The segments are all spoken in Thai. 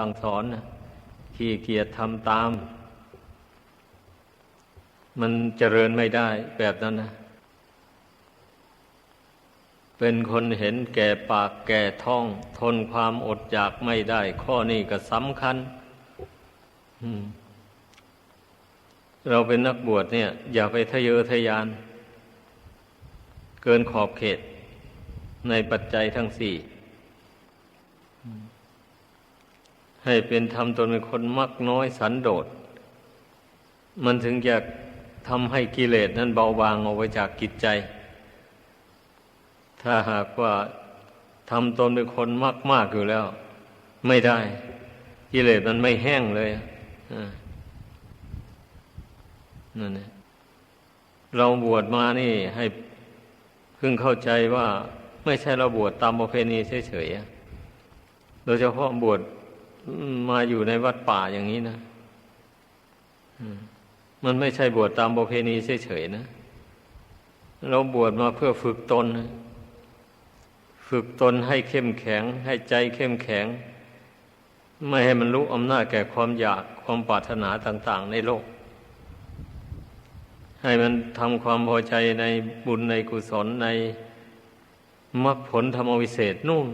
สั่งสอนนะขี้เกียจทำตาม มันเจริญไม่ได้แบบนั้นนะเป็นคนเห็นแก่ปากแก่ท้อง ทนความอดอยากไม่ได้ ข้อนี้ก็สำคัญเราเป็นนักบวชเนี่ย อย่าไปทะเยอทะยาน เกินขอบเขตในปัจจัยทั้งสี่ ให้เป็นทำตนเป็นคนมักน้อยสันโดษ มันถึงจะทำให้กิเลสนั้นเบาบางออกไปจากกิจใจ ถ้าหากว่าทำตนเป็นคนมากมากอยู่แล้ว ไม่ได้ กิเลสมันไม่แห้งเลยนั่นเองเราบวชมานี่ให้เพิ่งเข้าใจว่า ไม่ใช่เราบวชตามประเพณีเฉยๆโดยเฉพาะบวช มาอยู่ในวัดป่าอย่างนี้นะมันไม่ใช่บวชตามประเพณีเฉยๆนะ เราบวชมาเพื่อฝึกตน ฝึกตนให้เข้มแข็ง ให้ใจเข้มแข็ง ไม่ให้มันรู้อำนาจแก่ความอยากความปรารถนาต่าง ๆ ในโลก ให้มันทำความพอใจในบุญในกุศลในมรรคผลธรรมวิเศษนู่น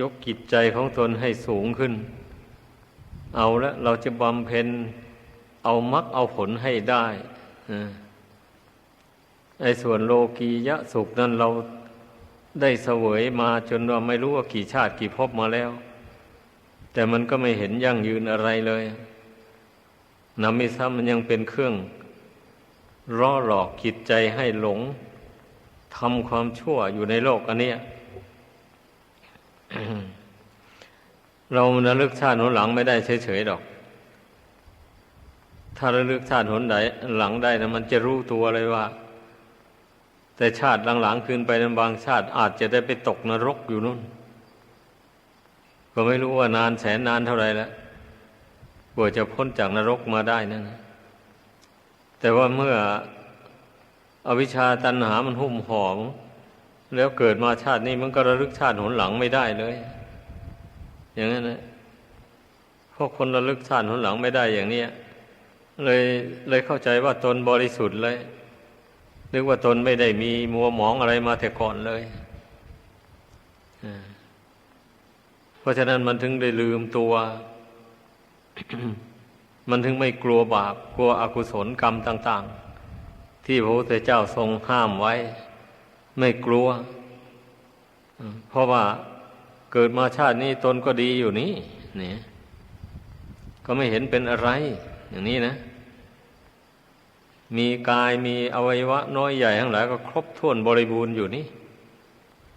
ยกกิจใจของตนให้สูงขึ้น เอาละเราจะบำเพ็ญเอามรรคเอาผลให้ได้ไอ้ส่วนโลกียะสุขนั้นเราได้เสวยมาจนว่าไม่รู้ว่ากี่ชาติกี่ภพมาแล้ว แต่มันก็ไม่เห็นยั่งยืนอะไรเลยนำมิซ้ำมันยังเป็นเครื่องร่อหลอกจิตใจให้หลงทำความชั่วอยู่ในโลกอันเนี้ย เราระลึกชาติหนหลังไม่ได้เฉยๆดอก ถ้าระลึกชาติหนไหนหลังได้นะมันจะรู้ตัวเลยว่า แต่ชาติหลังๆคืนไปนั้นบางชาติอาจจะได้ไปตกนรกอยู่นู่น ก็ไม่รู้ว่านานแสนนานเท่าไรแล้วกว่าจะพ้นจากนรกมาได้นั่นนะแต่ว่าเมื่ออวิชชาตันหามันหุ้มห่อม แล้วเกิดมาชาตินี้มันก็ระลึกชาติหนหลังไม่ได้เลย อย่างนั้นนะพวกคนระลึกชาติหนหลังไม่ได้อย่างนี้เลยเลยเข้าใจว่าตนบริสุทธิ์เลย นึกว่าตนไม่ได้มีมัวหมองอะไรมาแต่ก่อนเลยเพราะฉะนั้นมันถึงได้ลืมตัว มันถึงไม่กลัวบาป กลัวอกุศลกรรมต่าง ๆ ที่พระพุทธเจ้าทรงห้ามไว้ ไม่กลัว เพราะว่าเกิดมาชาตินี้ตนก็ดีอยู่นี่เนี่ย ก็ไม่เห็นเป็นอะไร อย่างนี้นะ มีกายมีอวัยวะ น้อยใหญ่ทั้งหลายก็ครบถ้วนบริบูรณ์อยู่นี่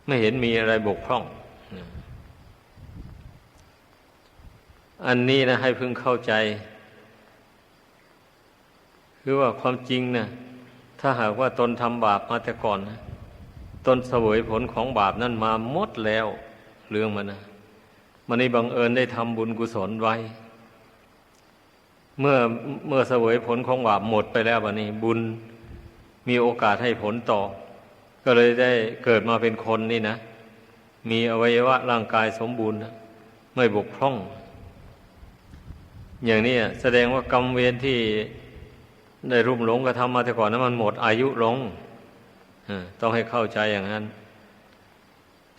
ไม่เห็นมีอะไรบกพร่อง อันนี้นะ ให้พึงเข้าใจ คือว่าความจริงนะถ้าหากว่าตนทำบาปมาแต่ก่อนนะ ตนเสวยผลของบาปนั้นมาหมดแล้ว เรื่องมันนะมันในบังเอิญได้ทำบุญกุศลไว้ เมื่อเมื่อเสวยผลของบาปหมดไปแล้ววันนี้ บุญมีโอกาสให้ผลต่อ ก็เลยได้เกิดมาเป็นคนนี่นะ มีอวัยวะร่างกายสมบูรณ์ไม่บกพร่อง อย่างนี้แสดงว่ากรรมเวรที่ได้รุ่มหลงกระทำมาแต่ก่อนนั้นมันหมดอายุลง ต้องให้เข้าใจอย่างนั้น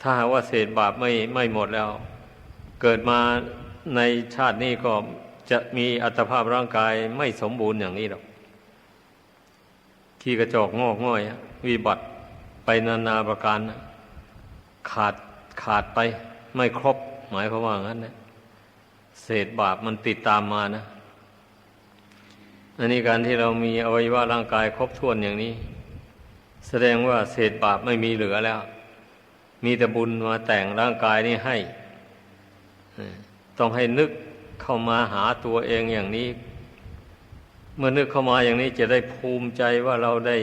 ถ้าหากว่าเศษบาปไม่ไม่หมดแล้ว เกิดมาในชาตินี้ก็จะมีอัตภาพร่างกายไม่สมบูรณ์อย่างนี้หรอกขี้กระจอกงอกง่อย วิบัติไปนานาประการขาดขาดไปไม่ครบ หมายความว่างั้นนะเศษบาปมันติดตามมานะ อันนี้การที่เรามีอวัยวะร่างกายครบถ้วนอย่างนี้ แสดงว่าเศษบาปไม่มีเหลือแล้ว มีแต่บุญมาแต่งร่างกายนี้ให้ ต้องให้นึกเข้ามาหาตัวเองอย่างนี้ เมื่อนึกเข้ามาอย่างนี้จะได้ภูมิใจว่าเราได้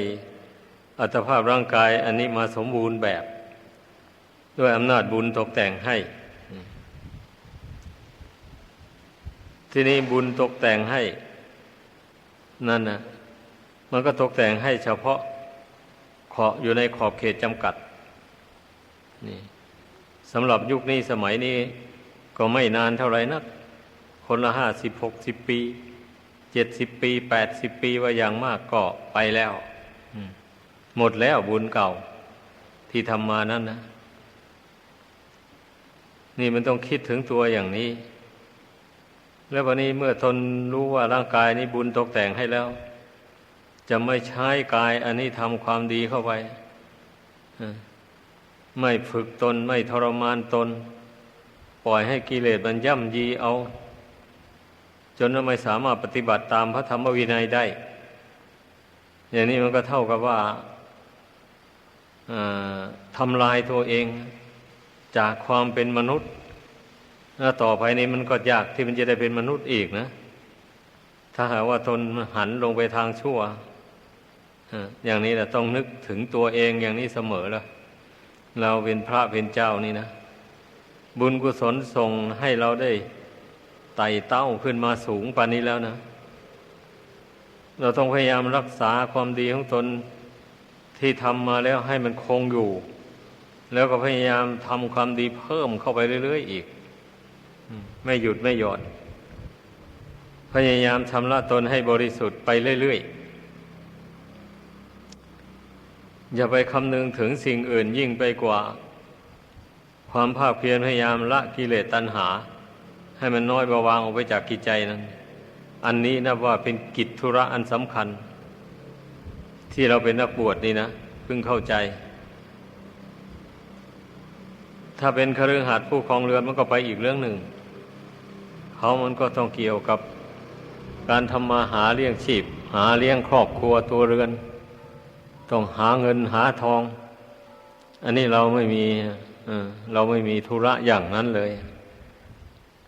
อัตภาพร่างกายอันนี้มาสมบูรณ์แบบ ด้วยอำนาจบุญตกแต่งให้ ที่นี้บุญตกแต่งให้ นั่นนะมันก็ตกแต่งให้เฉพาะ ขออยู่ในขอบเขตจำกัด นี่สำหรับยุคนี้สมัยนี้ก็ไม่นานเท่าไหร่นัก คนละห้าสิบหกสิบปี เจ็ดสิบปีแปดสิบปีว่าอย่างมากก็ไปแล้วหมดแล้วบุญเก่า ที่ทำมานั้นนะ นี่มันต้องคิดถึงตัวอย่างนี้ แล้ววันนี้เมื่อทนรู้ว่าร่างกายนี้บุญตกแต่งให้แล้ว จะไม่ใช้กายอันนี้ทำความดีเข้าไปไม่ฝึกตนไม่ทรมานตน ปล่อยให้กิเลสมันย่ำยีเอา จนไม่สามารถปฏิบัติตามพระธรรมวินัยได้ อย่างนี้มันก็เท่ากับว่าทำลายตัวเอง จากความเป็นมนุษย์แล้วต่อไปนี้มันก็ยากที่มันจะได้เป็นมนุษย์อีกนะ ถ้าหากว่าตนหันลงไปทางชั่ว อย่างนี้แหละต้องนึกถึงตัวเองอย่างนี้เสมอละเราเป็นพระเป็นเจ้านี่นะ บุญกุศลส่งให้เราได้ไต่เต้าขึ้นมาสูงปานนี้แล้วนะ เราต้องพยายามรักษาความดีของตนที่ทำมาแล้วให้มันคงอยู่ แล้วก็พยายามทำความดีเพิ่มเข้าไปเรื่อยๆอีกไม่หยุดไม่หย่อนพยายามชำระตนให้บริสุทธิ์ไปเรื่อยๆ อย่าไปคำนึงถึงสิ่งอื่นยิ่งไปกว่า ความภาคเพียรพยายามละกิเลสตัณหา ให้มันน้อยเบาบางออกไปจากกิจใจนั้น อันนี้นะว่าเป็นกิจธุระอันสำคัญ ที่เราเป็นนักบวชนี่นะเพิ่งเข้าใจ ถ้าเป็นคฤหัสถ์ผู้ครองเรือนมันก็ไปอีกเรื่องหนึ่ง เขามันก็ต้องเกี่ยวกับ การทำมาหาเลี้ยงชีพ หาเลี้ยงครอบครัวตัวเรือน ต้องหาเงินหาทอง อันนี้เราไม่มีเราไม่มีธุระอย่างนั้นเลย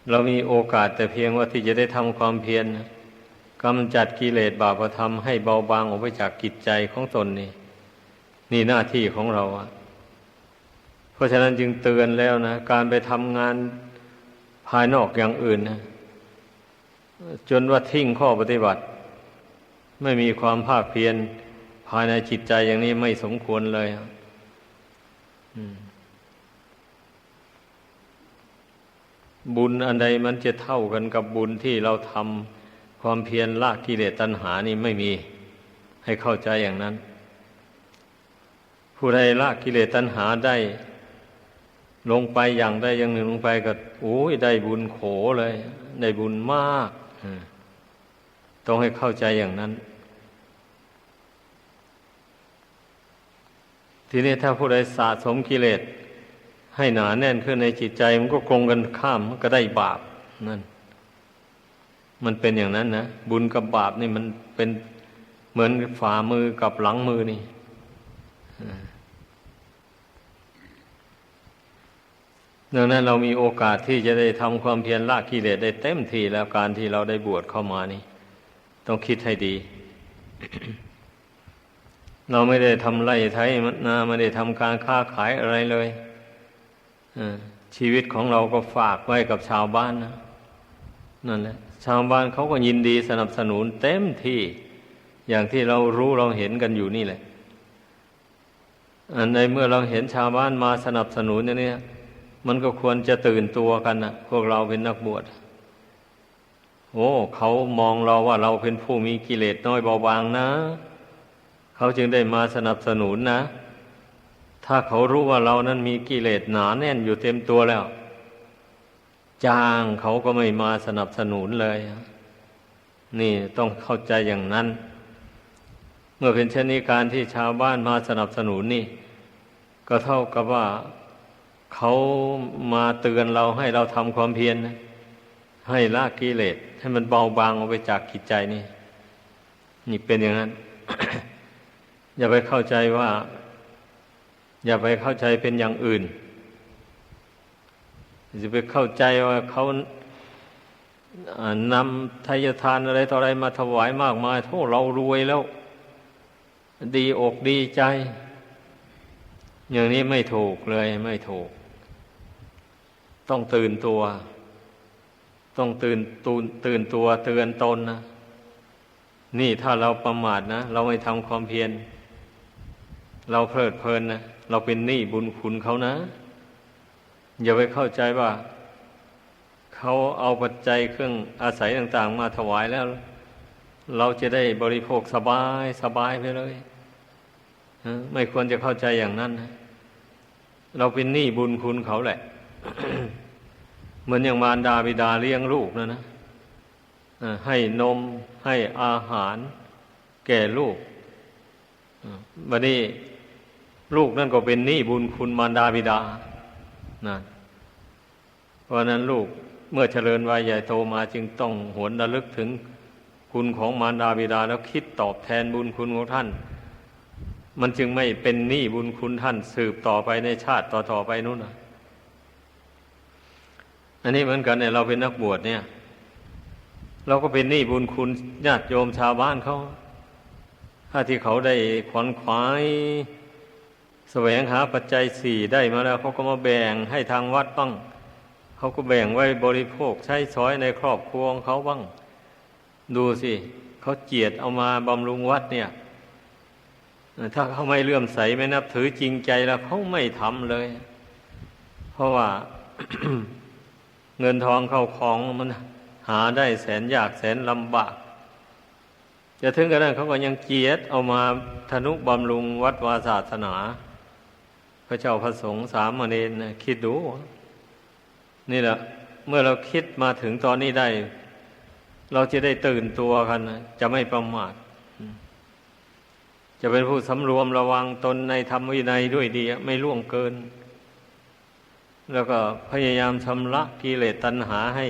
เรามีโอกาสแต่เพียงว่าที่จะได้ทำความเพียรกำจัดกิเลสบาปธรรมให้เบาบางออกไปจากกิจใจของตนนี่นี่หน้าที่ของเราอะเพราะฉะนั้นจึงเตือนแล้วนะ การไปทำงานภายนอกอย่างอื่นนะจนว่าทิ้งข้อปฏิบัติ ไม่มีความภาคเพียร ภายในจิตใจอย่างนี้ไม่สมควรเลยบุญอันใดมันจะเท่ากันกับบุญที่เราทำความเพียรละกิเลสตัณหานี่ไม่มี ให้เข้าใจอย่างนั้น ผู้ใดละกิเลสตัณหาได้ ลงไปอย่างใดอย่างหนึ่งลงไปก็โอ้ยได้บุญโขเลย ได้บุญมากต้องให้เข้าใจอย่างนั้น ทีนี้ถ้าผู้ใดสะสมกิเลสให้หนาแน่นขึ้นในจิตใจ มันก็คงกันข้ามก็ได้บาปนั่น มันเป็นอย่างนั้นนะบุญกับบาปนี่มันเป็นเหมือนฝ่ามือกับหลังมือนี่ดังนั้นเรามีโอกาสที่จะได้ทำความเพียรละกิเลสได้เต็มทีแล้วการที่เราได้บวชเข้ามานี่ ต้องคิดให้ดี เราไม่ได้ทำไรไทยนาไม่ได้ทำการค้าขายอะไรเลยชีวิตของเราก็ฝากไว้กับชาวบ้านนะนั่นแหละชาวบ้านเขาก็ยินดีสนับสนุนเต็มที่อย่างที่เรารู้เราเห็นกันอยู่นี่แหละอันในเมื่อเราเห็นชาวบ้านมาสนับสนุนอย่างนี้มันก็ควรจะตื่นตัวกันนะพวกเราเป็นนักบวชโอ้เขามองเราว่าเราเป็นผู้มีกิเลสน้อยเบาบางนะ เขาจึงได้มาสนับสนุนนะ ถ้าเขารู้ว่าเรานั้นมีกิเลสหนาแน่นอยู่เต็มตัวแล้ว จ้างเขาก็ไม่มาสนับสนุนเลย นี่ต้องเข้าใจอย่างนั้น เมื่อเป็นเช่นนี้การที่ชาวบ้านมาสนับสนุนนี่ ก็เท่ากับว่าเขามาเตือนเราให้เราทำความเพียรนะให้ละกิเลสให้มันเบาบางออกไปจากกิจใจนี่ นี่เป็นอย่างนั้น อย่าไปเข้าใจว่า อย่าไปเข้าใจเป็นอย่างอื่นจะไปเข้าใจว่าเขานำทายทานอะไรต่ออะไรมาถวายมากมายโทษเรารวยแล้ว ดีอกดีใจ อย่างนี้ไม่ถูกเลยไม่ถูก ต้องตื่นตัว ต้องตื่นตูนตื่นตัวเตือนตนนะนี่ถ้าเราประมาทนะ เราไม่ทำความเพียร เราเพลิดเพลินนะเราเป็นหนี้บุญคุณเขานะ อย่าไปเข้าใจว่า เขาเอาปัจจัยเครื่องอาศัยต่าง ๆ มาถวายแล้ว เราจะได้บริโภคสบายสบายไปเลยไม่ควรจะเข้าใจอย่างนั้นนะเราเป็นหนี้บุญคุณเขาแหละ เหมือนอย่างมารดาบิดาเลี้ยงลูกนะนะให้นมให้อาหาร แก่ลูกบัดนี้ ลูกนั่นก็เป็นหนี้บุญคุณมารดาบิดานะเพราะนั้นลูกเมื่อเจริญวัยใหญ่โตมาจึงต้องหวนระลึกถึงคุณของมารดาบิดาแล้วคิดตอบแทนบุญคุณของท่าน มันจึงไม่เป็นหนี้บุญคุณท่านสืบต่อไปในชาติต่อๆไปนู่นนะอันนี้เหมือนกันเนี่ยเราเป็นนักบวชเนี่ย เราก็เป็นหนี้บุญคุณญาติโยมชาวบ้านเขาถ้าที่เขาได้ขวนขวาย แสวงหาปัจจัยสี่ได้มาแล้วเขาก็มาแบ่งให้ทางวัดบ้างเขาก็แบ่งไว้บริโภคใช้สอยในครอบครัวของเขาบ้าง ดูสิเขาเจียดเอามาบำรุงวัดเนี่ย ถ้าเขาไม่เลื่อมใสไม่นับถือจริงใจแล้วเขาไม่ทำเลย เพราะว่าเงินทองเข้าของมันหาได้แสนยากแสนลำบาก จะถึงกระนั้นเขาก็ยังเจียดเอามาธนุบำรุงวัดวาศาสนา พระเจ้าพระสงฆ์สามเณรนะคิดดู นี่แหละ เมื่อเราคิดมาถึงตอนนี้ได้ เราจะได้ตื่นตัวกันนะจะไม่ประมาทจะเป็นผู้สำรวมระวังตนในธรรมวินัยด้วยดี ไม่ล่วงเกิน แล้วก็พยายามชำระกิเลสตัณหาให้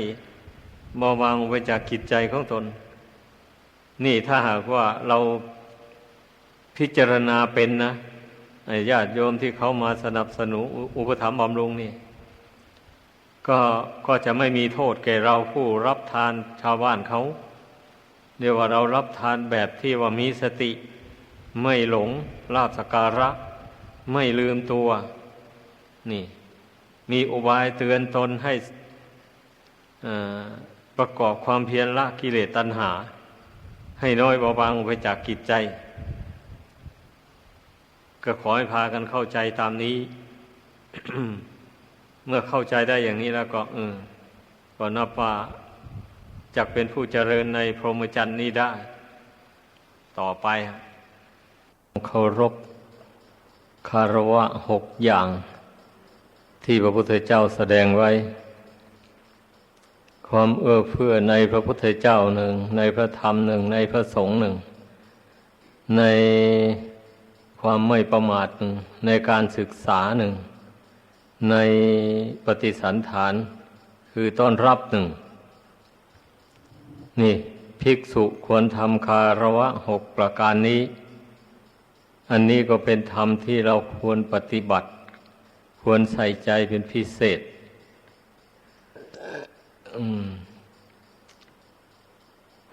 เบาบางไปจากกิจใจของตน นี่ถ้าหากว่าเราพิจารณาเป็นนะ ญาติโยมที่เขามาสนับสนุนอุปถัมภ์บำรุงนี่ ก็ก็จะไม่มีโทษแก่เราผู้รับทานชาวบ้านเขาเรียกว่าเรารับทานแบบที่ว่ามีสติ ไม่หลงลาบสการะ ไม่ลืมตัว นี่ มีอุบายเตือนตนให้ประกอบความเพียรละกิเลสตัณหา ให้น้อยเบาบางไปจากกิจใจ ก็ขอให้พากันเข้าใจตามนี้ เมื่อเข้าใจได้อย่างนี้แล้วก็เออก็นับว่าจะเป็นผู้เจริญในพรหมจรรย์นี้ได้ ต่อไปเคารพคารวะหกอย่าง ที่พระพุทธเจ้าแสดงไว้ ความเอื้อเฟื้อในพระพุทธเจ้าหนึ่ง ในพระธรรมหนึ่ง ในพระสงฆ์หนึ่ง ใน ความไม่ประมาทในการศึกษาหนึ่ง ในปฏิสันฐานคือต้อนรับหนึ่ง นี่ภิกษุควรทำคารวะหกประการนี้ อันนี้ก็เป็นธรรมที่เราควรปฏิบัติ ควรใส่ใจเป็นพิเศษ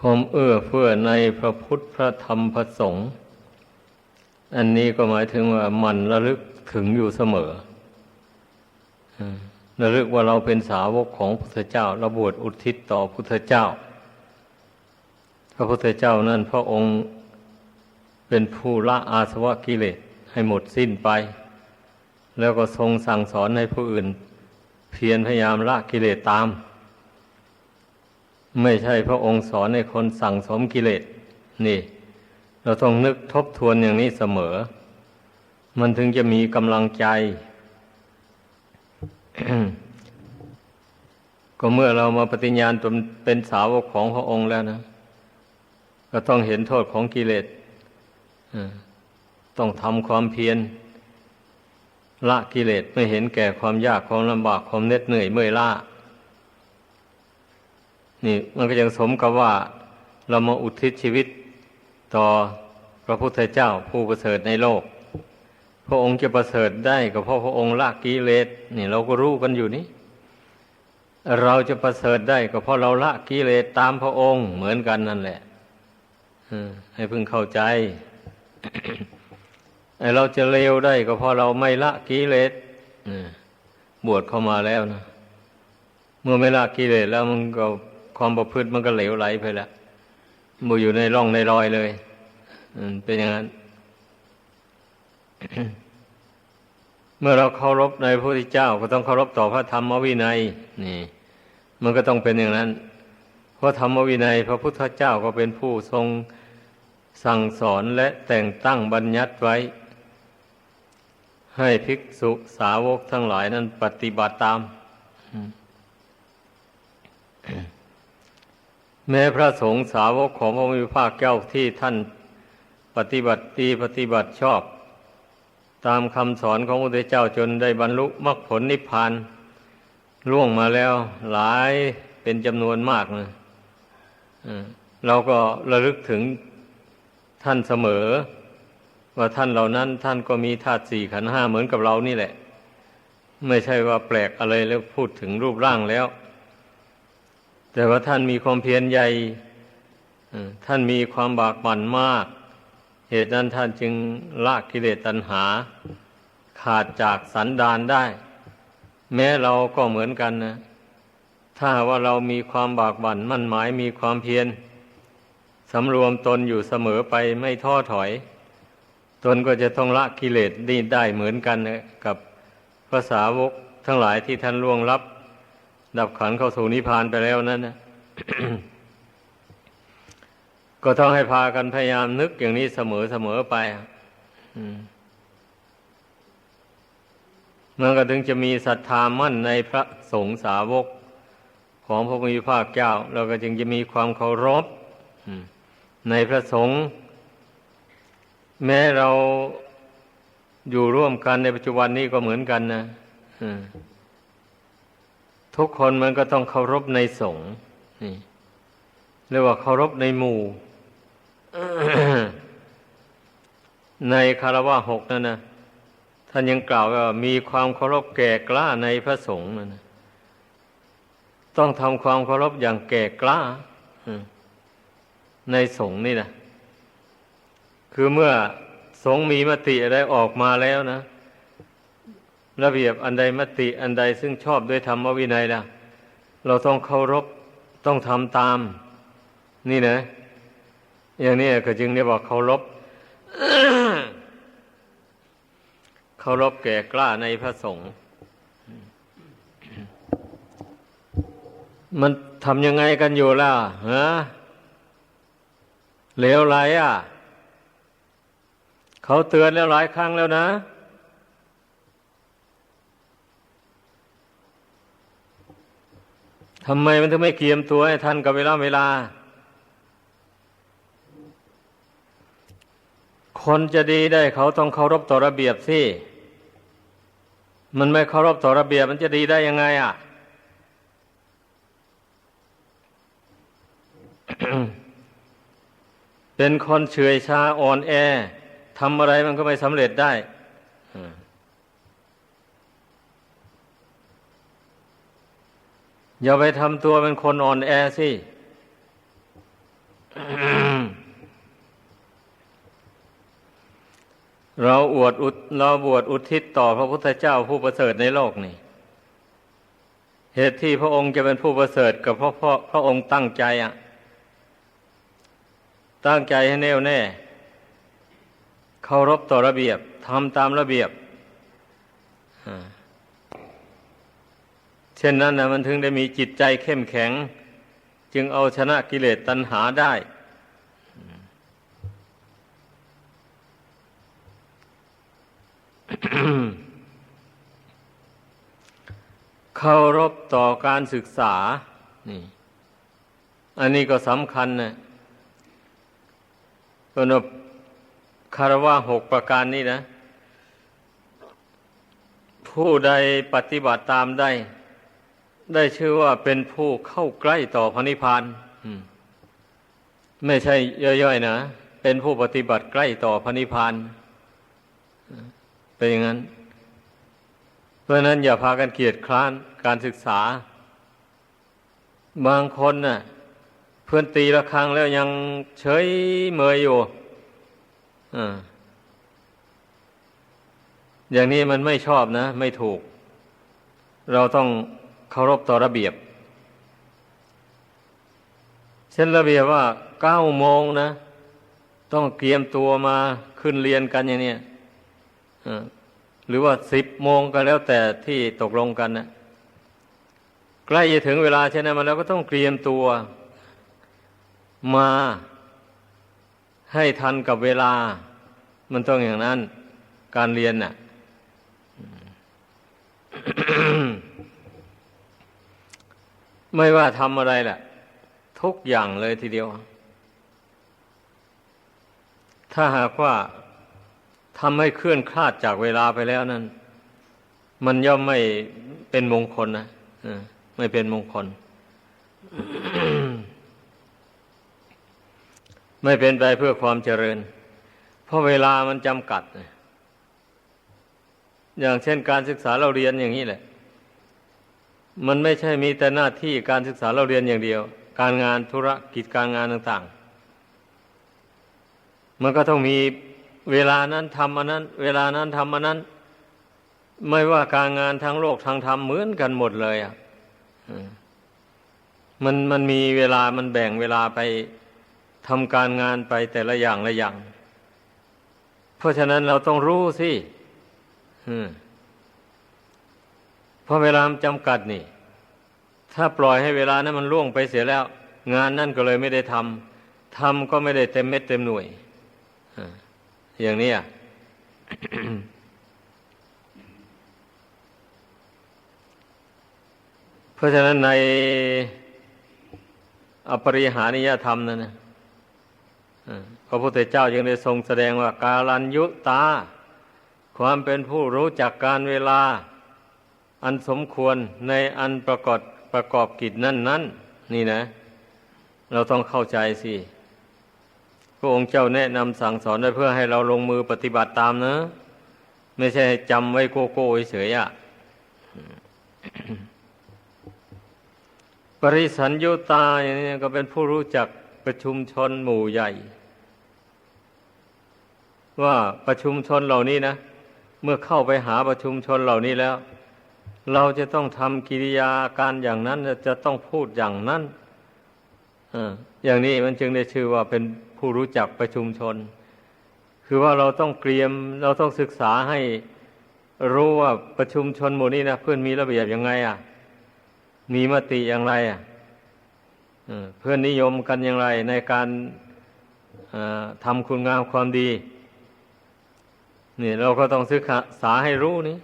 ผมเอื้อเฟื้อในพระพุทธพระธรรมพระสงฆ์ อันนี้ก็หมายถึงว่ามันระลึกถึงอยู่เสมอระลึกว่าเราเป็นสาวกของพุทธเจ้าเราบวชอุทิศต่อพุทธเจ้า พระพุทธเจ้านั่นพระองค์เป็นผู้ละอาสวะกิเลสให้หมดสิ้นไป แล้วก็ทรงสั่งสอนให้ผู้อื่น เพียรพยายามละกิเลสตาม ไม่ใช่พระองค์สอนให้คนสั่งสมกิเลสนี่ เราต้องนึกทบทวนอย่างนี้เสมอ มันถึงจะมีกำลังใจ ก็เมื่อเรามาปฏิญญาณตนเป็นสาวกของพระองค์แล้วนะ ก็ต้องเห็นโทษของกิเลสต้องทำความเพียรละกิเลสไม่เห็นแก่ความยากความลำบากความเหน็ดเหนื่อยเมื่อยล้านี่มันก็ยังสมกับว่า เรามาอุทิศชีวิต ต่อพระพุทธเจ้าผู้ประเสริฐในโลก พระองค์จะประเสริฐได้ก็เพราะพระองค์ละกิเลสนี่เราก็รู้กันอยู่นี่เราจะประเสริฐได้ก็เพราะเราละกิเลสตามพระองค์เหมือนกันนั่นแหละให้พึงเข้าใจเราจะเลวได้ก็เพราะเราไม่ละกิเลสบวชเข้ามาแล้วนะ เมื่อไม่ละกิเลสแล้วมันก็ความประพฤติมันก็เหลวไหลไปแล้ว มูอยู่ในร่องในรอยเลยเป็นอย่างนั้น เมื่อเราเคารพในพระพุทธเจ้า ก็ต้องเคารพต่อพระธรรมวินัย นี่ มันก็ต้องเป็นอย่างนั้น เพราะธรรมวินัย พระพุทธเจ้าก็เป็นผู้ทรงสั่งสอนและแต่งตั้งบัญญัติไว้ ให้ภิกษุสาวกทั้งหลายนั้นปฏิบัติตาม แม้พระสงฆ์สาวกของพระมิภาคเจ้าที่ท่านปฏิบัติดีปฏิบัติชอบ ตามคำสอนของพระพุทธเจ้าจนได้บรรลุมรรคผลนิพพานล่วงมาแล้วหลายเป็นจำนวนมากนะเราก็ระลึกถึงท่านเสมอ ว่าท่านเหล่านั้นท่านก็มีธาตุสี่ขันห้าเหมือนกับเรานี่แหละ ไม่ใช่ว่าแปลกอะไรแล้วพูดถึงรูปร่างแล้ว แต่ว่าท่านมีความเพียรใหญ่ท่านมีความบากบั่นมาก เหตุนั้นท่านจึงละกิเลสตัณหา ขาดจากสันดานได้ แม้เราก็เหมือนกันนะ ถ้าว่าเรามีความบากบั่นมั่นหมายมีความเพียรสำรวมตนอยู่เสมอไปไม่ท้อถอย ตนก็จะต้องละกิเลสดีได้เหมือนกันนะกับภาษาวกทั้งหลายที่ท่านล่วงลับ ดับขันเข้าสู่นิพพานไปแล้วนั่นนะก็ต้องให้พากันพยายามนึกอย่างนี้เสมอเสมอไปมันก็ถึงจะมีศรัทธามั่นในพระสงฆ์สาวกของพระพุทธภาคเจ้าเราก็จึงจะมีความเคารพในพระสงฆ์แม้เราอยู่ร่วมกันในปัจจุบันนี้ก็เหมือนกันนะ ทุกคนมันก็ต้องเคารพในสงฆ์นี่เรียกว่าเคารพในหมู่ ในคารวะหกนั่นนะท่านยังกล่าวว่ามีความเคารพแก่กล้าในพระสงฆ์นั่นนะต้องทำความเคารพอย่างแก่กล้าในสงฆ์นี่นะคือเมื่อสงฆ์มีมติอะไรออกมาแล้วนะ ระเบียบอันใดมติอันใดซึ่งชอบด้วยธรรมวินัยนะเราต้องเคารพต้องทำตาม นี่นะ อย่างนี้ก็จึงได้บอกเคารพเคารพแก่กล้าในพระสงฆ์มันทำยังไงกันอยู่ล่ะฮะเหลวไรอะ เขาเตือนแล้วหลายครั้งแล้วนะ ทำไมมันถึงไม่เกียมตัวให้ทันกับเวลาเวลา คนจะดีได้เขาต้องเคารพต่อระเบียบสิมันไม่เคารพต่อระเบียบมันจะดีได้ยังไงอะเป็นคนเฉยชาอ่อนแอทำอะไรมันก็ไม่สำเร็จได้ อย่าไปทำตัวเป็นคนอ่อนแอสิเราอวดอุเราบวชอุทิศต่อพระพุทธเจ้าผู้ประเสริฐในโลกนี่ เหตุที่พระองค์จะเป็นผู้ประเสริฐกับเพราะพระองค์ตั้งใจอะ ตั้งใจให้แน่วแน่เคารพต่อระเบียบทำตามระเบียบ เช่นนั้นนะมันถึงได้มีจิตใจเข้มแข็ง จึงเอาชนะกิเลสตัณหาได้ เคารพต่อการศึกษา นี่ อันนี้ก็สำคัญนะสำหรับคารวะหกประการนี้นะ ผู้ใดปฏิบัติตามได้ ได้ชื่อว่าเป็นผู้เข้าใกล้ต่อพระนิพพานไม่ใช่ย่อยๆนะ เป็นผู้ปฏิบัติใกล้ต่อพระนิพพานเป็นอย่างนั้น เพราะนั้นอย่าพากันเกียดคร้านการศึกษา บางคนนะ่ะ เพื่อนตีละครั้งแล้วยังเฉยเมยอยู่ออย่างนี้มันไม่ชอบนะ ไม่ถูก เราต้อง เคารพต่อระเบียบ เช่นระเบียบว่าเก้าโมงนะ ต้องเตรียมตัวมาขึ้นเรียนกันอย่างนี้หรือว่าสิบโมงก็แล้วแต่ที่ตกลงกันนะใกล้จะถึงเวลาเช่นนั้นมาแล้วก็ต้องเตรียมตัวมาให้ทันกับเวลา มันต้องอย่างนั้น การเรียนน่ะ ไม่ว่าทำอะไรแหละทุกอย่างเลยทีเดียว ถ้าหากว่าทำให้เคลื่อนคลาดจากเวลาไปแล้วนั้น มันย่อมไม่เป็นมงคลนะไม่เป็นมงคล ไม่เป็นไปเพื่อความเจริญ เพราะเวลามันจำกัด อย่างเช่นการศึกษาเราเรียนอย่างนี้แหละ มันไม่ใช่มีแต่หน้าที่การศึกษาเราเรียนอย่างเดียว การงานธุรกิจการงานต่าง ๆ มันก็ต้องมีเวลานั้นทำอันนั้น เวลานั้นทำอันนั้น ไม่ว่าการงานทั้งโลกทางธรรมเหมือนกันหมดเลยอะมันมันมีเวลามันแบ่งเวลาไปทำการงานไปแต่ละอย่างละอย่าง เพราะฉะนั้นเราต้องรู้สิ เพราะเวลาจำกัดนี่ ถ้าปล่อยให้เวลานั้นมันล่วงไปเสียแล้ว งานนั่นก็เลยไม่ได้ทำทำก็ไม่ได้เต็มเม็ดเต็มหน่วยอย่างนี้อะเพราะฉะนั้นในอปริหานิยธรรมนั่นนะพระพุทธเจ้ายังได้ทรงแสดงว่าการัญยุตา ความเป็นผู้รู้จักการเวลา อันสมควรในอันประกอบประกอบกิจนั่นนั้นนี่นะ เราต้องเข้าใจสิพระองค์เจ้าแนะนำสั่งสอนไว้เพื่อให้เราลงมือปฏิบัติตามนะ ไม่ใช่จำไว้โกโก้เฉยอะปริสัญยุตาอย่างนี้ก็เป็นผู้รู้จักประชุมชนหมู่ใหญ่ ว่าประชุมชนเหล่านี้นะ เมื่อเข้าไปหาประชุมชนเหล่านี้แล้ว เราจะต้องทำกิริยาการอย่างนั้น จะต้องพูดอย่างนั้นอย่างนี้มันจึงได้ชื่อว่าเป็นผู้รู้จักประชุมชน คือว่าเราต้องเตรียม เราต้องศึกษาให้รู้ว่าประชุมชนหมู่นี้นะเพื่อนมีระเบียบยังไง อะ มีมติอย่างไรอะเพื่อนนิยมกันอย่างไรในการทำคุณงามความดี นี่เราก็ต้องศึกษาให้รู้นี่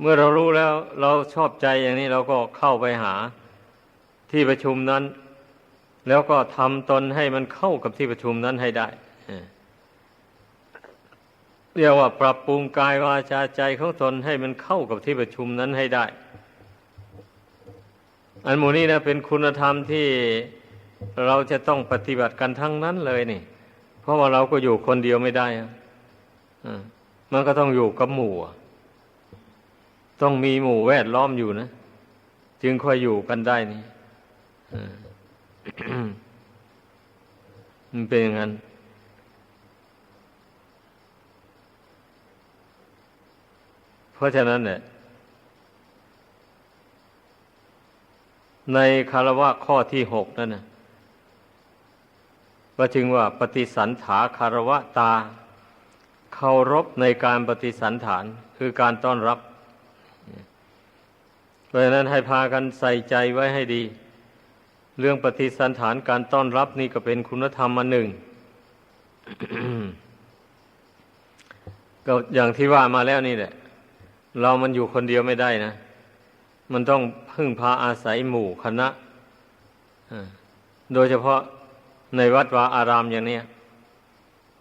เมื่อเรารู้แล้วเราชอบใจอย่างนี้เราก็เข้าไปหาที่ประชุมนั้น แล้วก็ทำตนให้มันเข้ากับที่ประชุมนั้นให้ได้เรียกว่าปรับปรุงกายวาจาใจของตนให้มันเข้ากับที่ประชุมนั้นให้ได้ อันหมูนี้นะเป็นคุณธรรมที่เราจะต้องปฏิบัติกันทั้งนั้นเลยนี่ เพราะว่าเราก็อยู่คนเดียวไม่ได้อะมันก็ต้องอยู่กับหมู่ ต้องมีหมู่แวดล้อมอยู่นะ จึงค่อยอยู่กันได้นี่มันเป็นอย่างนั้นเพราะฉะนั้นเนี่ยในคารวะข้อที่หกนั่นนะก็จึงว่าปฏิสันถาคารวะตาเคารพในการปฏิสันฐาน คือการต้อนรับ เพราะฉะนั้นให้พากันใส่ใจไว้ให้ดี เรื่องปฏิสันฐานการต้อนรับนี่ก็เป็นคุณธรรมอันหนึ่ง ก็อย่างที่ว่ามาแล้วนี่แหละ เรามันอยู่คนเดียวไม่ได้นะ มันต้องพึ่งพาอาศัยหมู่คณะโดยเฉพาะในวัดวาอารามอย่างนี้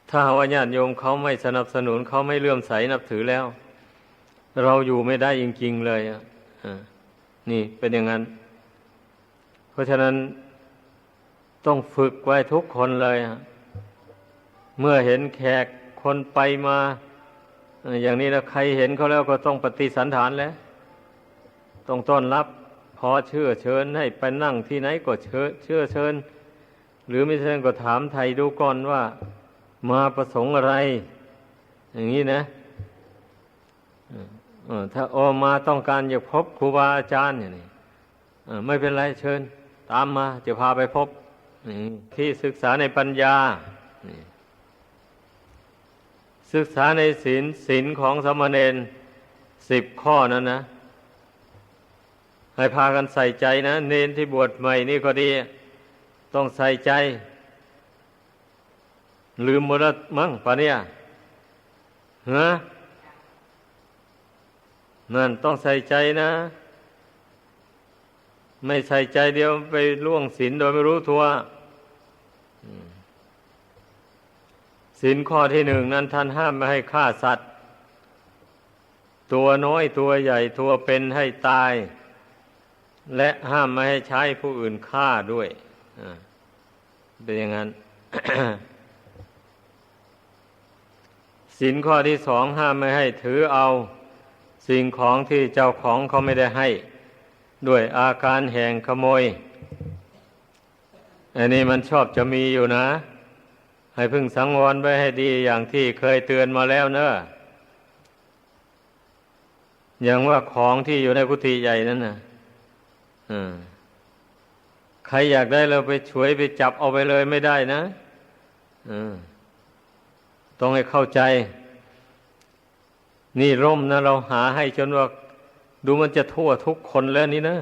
ถ้าว่าญาติโยมเขาไม่สนับสนุนเขาไม่เลื่อมใสนับถือแล้ว เราอยู่ไม่ได้จริง ๆ เลยอะ นี่เป็นอย่างนั้น เพราะฉะนั้นต้องฝึกไว้ทุกคนเลย เมื่อเห็นแขกคนไปมา อย่างนี้แล้วใครเห็นเขาแล้วก็ต้องปฏิสันฐานแล้วต้องต้อนรับพอเชื่อเชิญให้ไปนั่งที่ไหนก็เชื่อเชื่อเชิญ หรือไม่เช่นก็ถามไทยดูก่อนว่า มาประสงค์อะไร อย่างนี้นะ ถ้าออมาต้องการอยากพบครูบาอาจารย์อย่างนี้ไม่เป็นไรเชิญ ตามมาจะพาไปพบที่ศึกษาในปัญญา ศึกษาในศีลศีลของสมณเณรสิบข้อนั้นนะ ให้พากันใส่ใจนะ เนนที่บวชใหม่นี่ก็ดี ต้องใส่ใจ ลืมหมดแล้วมั้งปะเนี่ยฮะ นั่นต้องใส่ใจนะ ไม่ใส่ใจเดียวไปล่วงศีลโดยไม่รู้ตัวศีลข้อที่หนึ่งนั้นท่านห้ามไม่ให้ฆ่าสัตว์ ตัวน้อยตัวใหญ่ตัวเป็นให้ตาย และห้ามไม่ให้ใช้ผู้อื่นฆ่าด้วยเป็นอย่างนั้นสินข้อที่สองห้ามไม่ให้ถือเอา สิ่งของที่เจ้าของเขาไม่ได้ให้ ด้วยอาการแห่งขโมย อันนี้มันชอบจะมีอยู่นะ ให้พึ่งสังวรไว้ให้ดีอย่างที่เคยเตือนมาแล้วเนอะอย่างว่าของที่อยู่ในกุฏิใหญ่นั่นนะใครอยากได้เราไปช่วยไปจับเอาไปเลยไม่ได้นะต้องให้เข้าใจ นี่ร่มนะเราหาให้จนว่าดูมันจะทั่วทุกคนแล้วนี่นะ